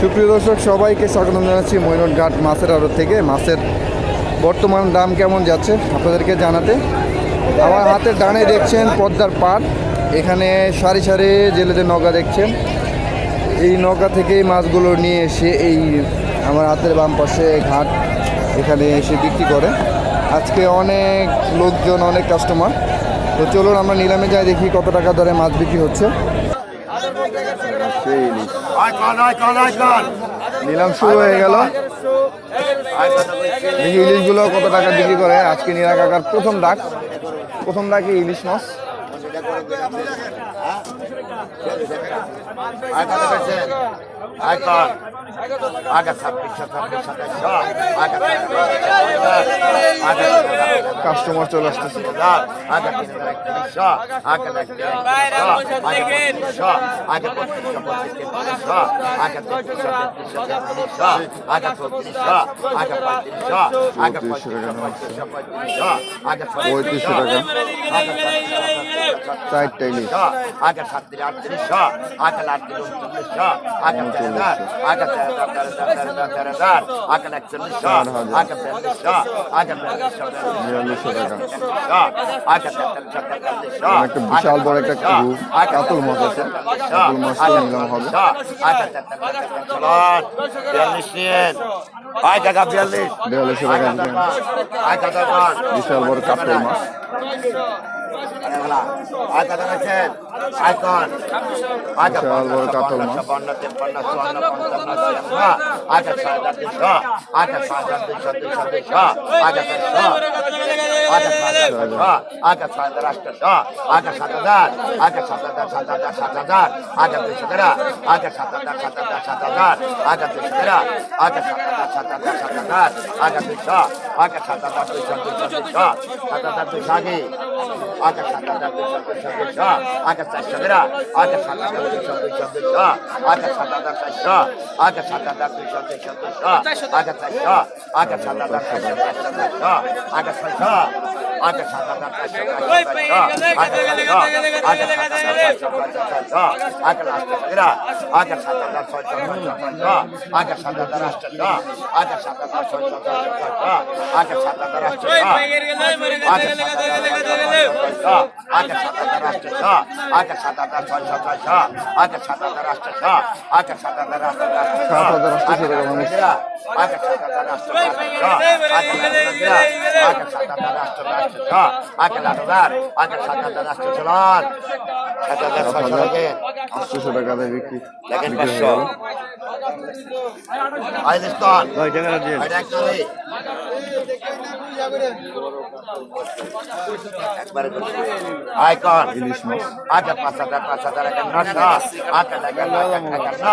সুপ্রিয় দর্শক, সবাইকে স্বাগত জানাচ্ছি মৈনট ঘাট মাছের আড়ত থেকে। মাছের বর্তমান দাম কেমন যাচ্ছে আপনাদেরকে জানাতে। আমার হাতের ডানে দেখছেন পদ্মার পাট এখানে সারি সারি জেলেদের নৌকা দেখছেন। এই নৌকা থেকে মাছগুলো নিয়ে এসে এই আমার হাতের বাম পাশে ঘাট এখানে এসে বিক্রি করে। আজকে অনেক লোকজন, অনেক কাস্টমার তো চলুন আমরা নিলামে যাই, দেখি কত টাকা দরে মাছ বিক্রি হচ্ছে। সেই ইলিশ। Icon icon icon. নিলাম শুরু হয়ে গেল। দেখি ইলিশগুলো কত টাকা বিক্রি করে? আজকে নীলা কাকার প্রথম ডাক। প্রথম ডাকে ইলিশ মাছ। আইকন আইকন আগে ছাব্বিশ আগে আগে কাস্টমার চলে আসতেছে। আগে তিন হাজার একত্রিশশো আগে একত্রিশশো আগে পঁচিশশো পঁচিশশো আগে তেত্রিশশো তেত্রিশশো আগে চৌত্রিশশো আগে পঁয়ত্রিশশো আগে পঁয়ত্রিশশো পঁয়ত্রিশশো পঁয়ত্রিশশো আগে পঁয়ত্রিশশো টাকা আগে চারটা ইলিশ আগে সাতত্রিশ আটত্রিশশো আগে আটত্রিশ উনচল্লিশশো, আগে তেরো হাজার আগে তেরো হাজার তেরো হাজার তেরো হাজার আগে একচল্লিশশো চার হাজার। আগে বিয়াল্লিশশো আগে বিয়াল্লিশশো বিয়াল্লিশশো টাকা আগে তেতাল্লিশশো তেতাল্লিশশো এখানে একটা বিশাল বড় একটা কুরু, কাতল মাছ আছে। কাতল মাছটা নিলাম হবে। বিয়াল্লিশ নিন আয় টাকা বিয়াল্লিশ বিয়াল্লিশশো টাকা বিশাল বড় কাতল মাছ বিশাল বড় কাতল মাছ। আগে ছয় হাজার দুশো আগে ছয় হাজার দুশো দুশো দুশো আগে চারশো আগে ছয় হাজার ছয়শো আগে ছয় হাজার আটশো আগে সাত হাজার আগে সাত হাজার সাত হাজার সাত হাজার আগে দুশো টাকা আটশো টাকা মানে দিয়ে বিক্রি দেখেন আইকন ইলিশ মাছ আগে পাঁচ হাজার পাঁচ হাজার একান্নশো আগে একান্ন একান্ন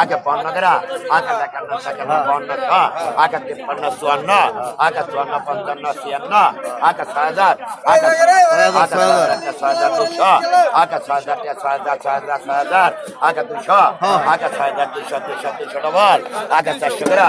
আগে পন্ন গেরা আগে একান্ন সেকান্ন পন্নশো আগে তিপ্পান্ন চুয়ান্ন আগে চুয়ান্ন পঞ্চান্ন ছিয়ান্ন আগে ছয় হাজার আগে ছয় হাজার দুশো আগে ছয় হাজার ছয় হাজার ছয় হাজার ছয় হাজার আগে দুশো আগে ছয় হাজার দুশো দুশো দুশো ডবল আগে চারশো গেরা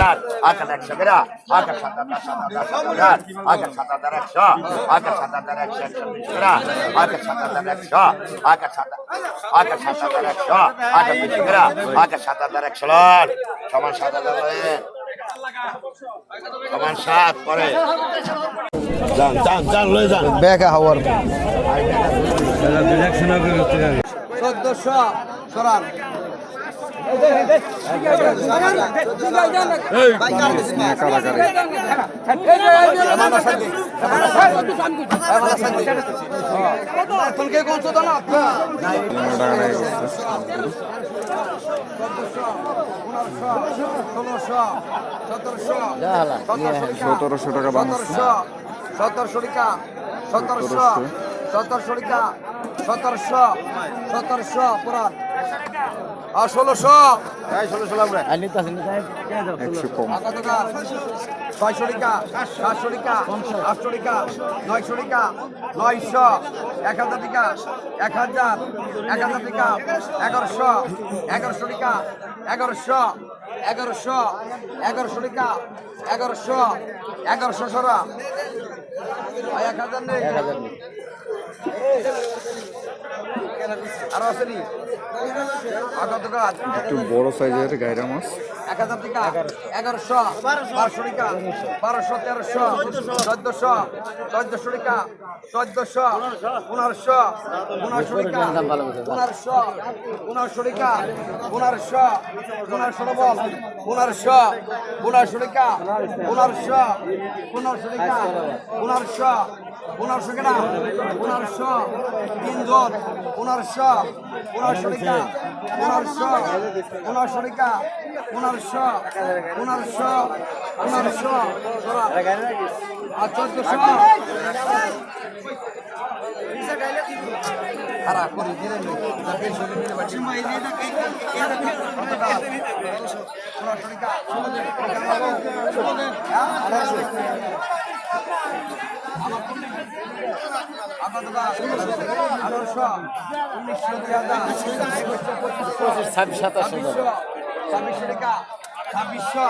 হাজার আগে একশো গ্রা আগে সাত হাজার সাত হাজার সাত সাত হাজার একশো আগে সাত হাজার একশো একশো বিশ গ্রা আগে সাত হাজার একশো আগে সাত আগে সাত হাজার একশো আগে বিশ গ্রা আগে সাত হাজার একশো সমান সাত হাজার সমান সাত পরে যান যান যান লয়ে যান ব্যাকা হাওয়ার চোদ্দশো সরান সতেরোশো টাকা সতেরোশো টাকা সতেরোশো সতেরোশো টাকা সতেরোশো সতেরোশো পুরান আর ষোলোশো। একশো কম। আর কত গাছ ছয়শো টাকা সাতশো টাকা আটশো টাকা নয়শো টাকা নয়শো। এক হাজার টাকা এক হাজার। এক হাজার টাকা এগারোশো। এগারোশো টাকা এগারোশো। এগারোশো। এগারোশো টাকা এগারোশো। এগারোশো সরা। এক হাজার নেই। আরও একটু বড় সাইজের গায়রা মাছ। এক হাজার টাকা এগারোশো বারোশো টাকা বারোশো তেরোশো চোদ্দশো চোদ্দশো টাকা চোদ্দশো পনেরোশো পনেরোশো টাকা পনেরোশো পনেরোশো টাকা পনেরোশো পনেরোশো বল পনেরোশো পনেরোশো টাকা পনেরোশো পনেরোশো টাকা পনেরোশো পনেরোশো টাকা পনেরোশো তিন দর পনেরোশো পনেরোশো টাকা পনেরোশো পনেরোশো টাকা পনেরোশো পনেরোশো পনেরোশো আর চোদ্দশো খারাপ করি উনিশশো দুই হাজার ছাব্বিশ সাতাশ ছাব্বিশশো টাকা ছাব্বিশশো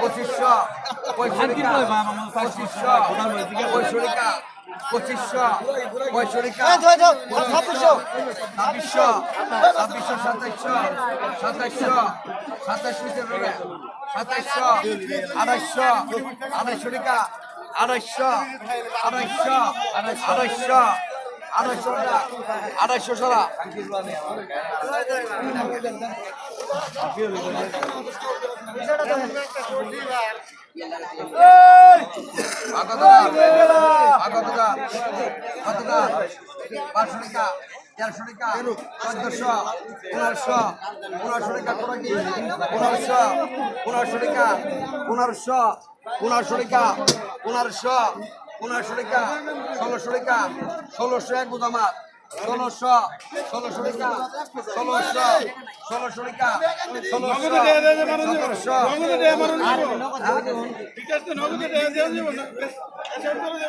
পঁচিশশো পঁচিশশো পঁয়ষট্টি টাকা পঁচিশশো পঁয়ষট্টি ছাব্বিশশো ছাব্বিশশো ছাব্বিশশো সাতাইশশো সাতাইশশো সাতাইশ মিটার সাতাইশশো আড়াইশো আড়াইশো টাকা আড়াইশো আড়াইশো আড়াইশো আড়াইশো সারা পাঁচশো টাকা তেরোশো টাকা চোদ্দশো পনেরোশো পনেরোশো টাকা কোরআকি পনেরোশো পনেরোশো টাকা পনেরোশো পনেরোশো টাকা পনেরোশো পনেরোশো টাকা, ষোলোশো টাকা, ষোলোশো এক বুধামার ষোলোশো ষোলোশো টাকা, ষোলোশো ষোলোশো টাকা, ষোলোশো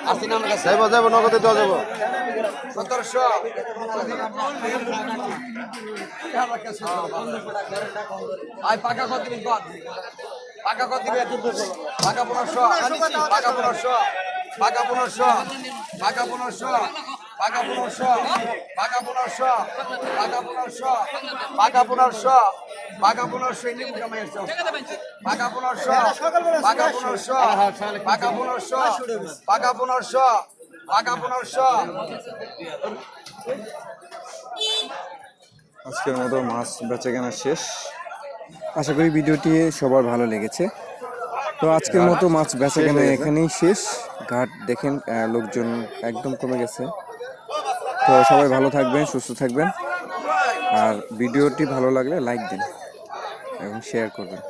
আসি না আমার কাছে যাইব যাইব নগদে দেওয়া যাব সতেরোশো আই পাকা কত দিবেন কত পাকা কত দিবেন পাকা পনেরোশো পাকা পনেরোশো পাকা পনেরোশো পাকা পনেরোশো পাকা পনেরোশো পাকা পনেরোশো পাকা পনেরোশো পাকা পনেরোশো পাকা পনেরোশো এনে কামাই আসছো পাকা পনেরোশো পাকা পনেরোশো পাকা পনেরোশো পাকা পনেরোশো পাকা পনেরোশো আজকের মতো মাছ বেচা কেনা শেষ আশা করি ভিডিওটি সবার ভালো লেগেছে তো আজকের মতো মাছ বেচা কেনা এখানেই শেষ ঘাট, দেখেন লোকজন একদম কমে গেছে। তো সবাই ভালো থাকবেন, সুস্থ থাকবেন। আর ভিডিওটি ভালো লাগলে লাইক দিন এবং শেয়ার করবেন।